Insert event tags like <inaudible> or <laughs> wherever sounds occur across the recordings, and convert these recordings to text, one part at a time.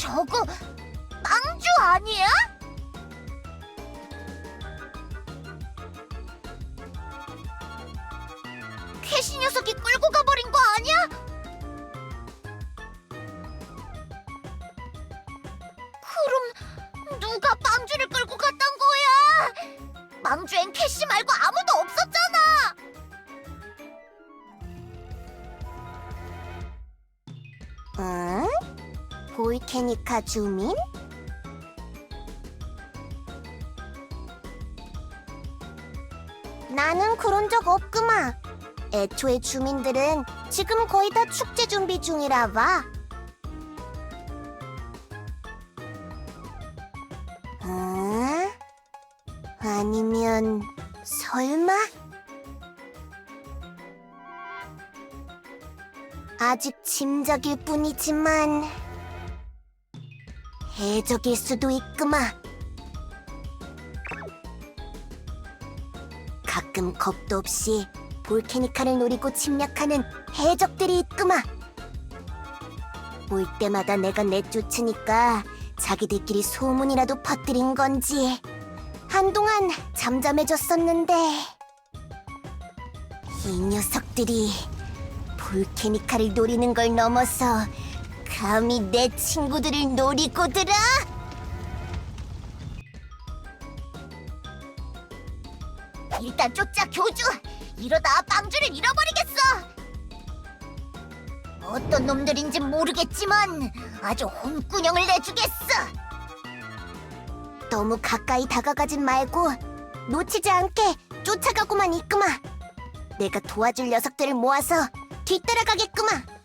저거 빵주 아니야? 캐시 녀석이 끌고 가버린 거 아니야? 그럼 누가 빵주를 끌고 갔단 거야? 망주엔 캐시 말고 아무도 없었잖아. 응? 볼케니카 주민? 나는 그런 적 없구마. 애초에 주민들은 지금 거의 다 축제 준비 중이라 봐. 어? 아니면 설마? 아직 짐작일 뿐이지만 해적일 수도 있구마. 가끔 겁도 없이 볼케니카를 노리고 침략하는 해적들이 있구마. 올 때마다 내가 내쫓으니까 자기들끼리 소문이라도 퍼뜨린 건지 한동안 잠잠해졌었는데 이 녀석들이 볼케니카를 노리는 걸 넘어서 감히 내 친구들을 노리고들아! 일단 쫓자 교주! 이러다 빵주를 잃어버리겠어! 어떤 놈들인지 모르겠지만 아주 혼꾸녕을 내주겠어! 너무 가까이 다가가진 말고 놓치지 않게 쫓아가고만 있구마! 내가 도와줄 녀석들을 모아서 뒤따라가겠구마!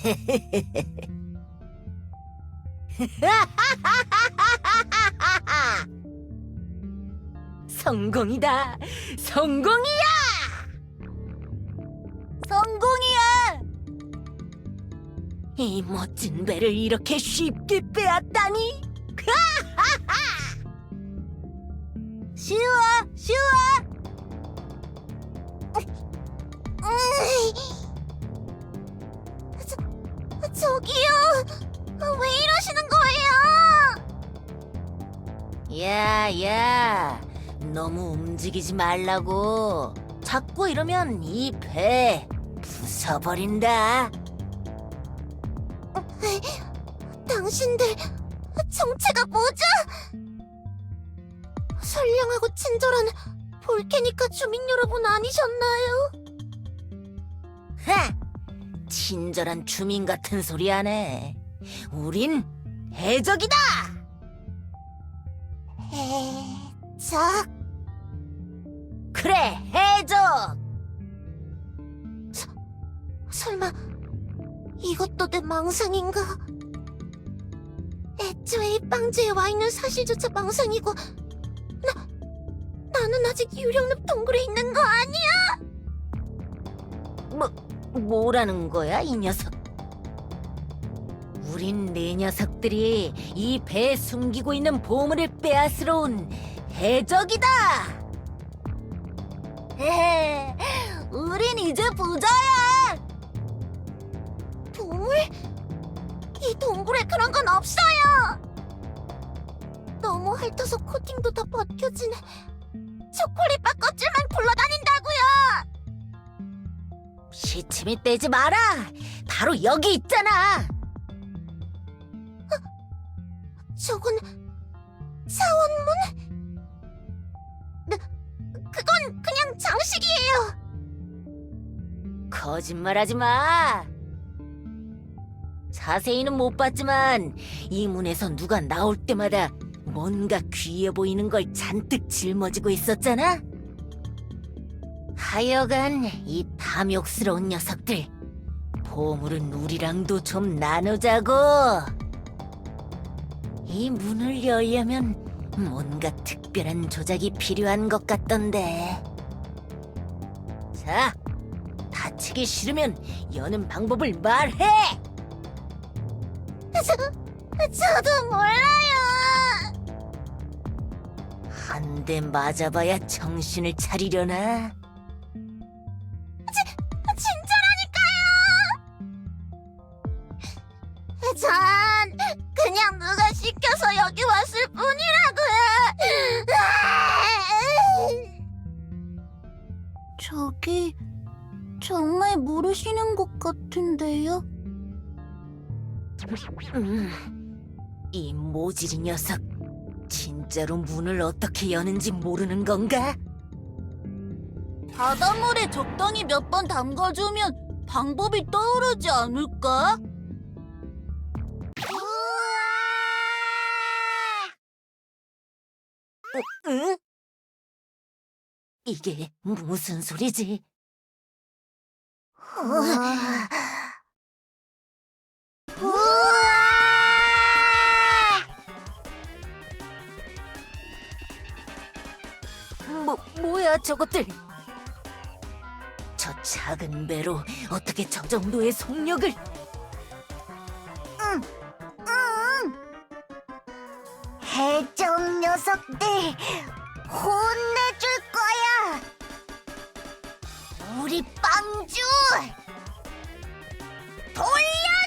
<laughs> 성공이다. 성공이야. 성공이야! 이 멋진 배를 이렇게 쉽게 빼앗다니. <laughs> 저기요! 왜 이러시는 거예요? 야, 야. 너무 움직이지 말라고. 자꾸 이러면 이 배 부숴버린다. 당신들 정체가 뭐죠? 선량하고 친절한 볼케니카 주민 여러분 아니셨나요? 하! 친절한 주민 같은 소리 하네. 우린 해적이다. 해적? 그래, 해적. 설마 이것도 내 망상인가? 애초에 이 빵주에 와 있는 사실조차 망상이고 나 나는 아직 유령늪 동굴에 있는 거 아니야? 뭐, 뭐라는 거야, 이 녀석? 우린 네 녀석들이 이 배에 숨기고 있는 보물을 빼앗으러 온 해적이다! 에헤, <laughs> 우린 이제 부자야. 보물? 이 동굴에 그런 건 없어요. 너무 핥아서 코팅도 다 벗겨진 초콜릿바 껍질만 굴러 시침이 떼지 마라! 바로 여기 있잖아! 저건 사원문? 네, 그건 그냥 장식이에요. 거짓말하지 마! 자세히는 못 봤지만 이 문에서 누가 나올 때마다 뭔가 귀해 보이는 걸 잔뜩 짊어지고 있었잖아? 하여간 이 탐욕스러운 녀석들 보물은 우리랑도 좀 나누자고 이 문을 열려면 뭔가 특별한 조작이 필요한 것 같던데 자 다치기 싫으면 여는 방법을 말해 저, 저도 몰라요. 한 대 맞아봐야 정신을 차리려나? 전 그냥 누가 시켜서 여기 왔을 뿐이라고요. 저기 정말 모르시는 것 같은데요? 음, 이 모질이 녀석 진짜로 문을 어떻게 여는지 모르는 건가? 바닷물에 적당히 몇 번 담가주면 방법이 떠오르지 않을까? 이게 무슨 소리지? 뭐, 뭐야 저것들? 저 작은 배로 어떻게 저 정도의 속력을? 해적 녀석들 혼내줄. 우리 빵주 돌려!